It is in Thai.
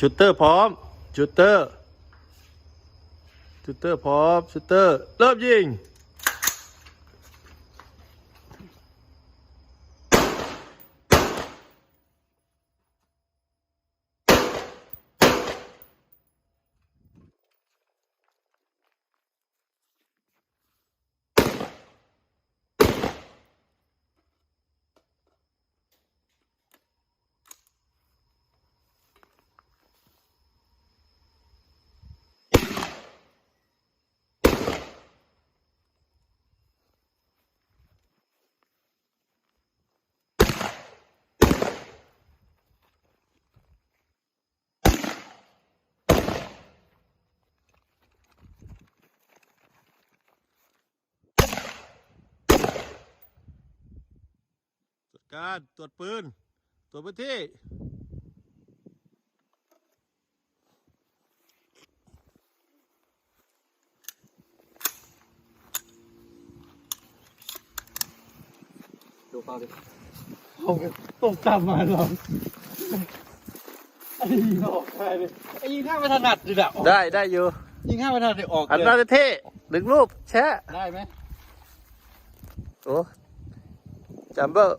ชุดเตอร์พร้อมชุดเตอร์ชุดเตอร์พร้อมชุดเตอร์เริ่มยิง การตรวจปืน ตรวจพื้นที่ ดูเปล่าดิผมตกกลับมาหรอกไอ้ยิงออกได้เลยไอ้ยิงข้างไม่ถนัดดิแหละได้ได้อยู่ ยิงข้างไม่ถนัดเลยออกอันเลน่ายจะเท่ดึงรูปแชะได้ไหมโอ้จัมเบอร์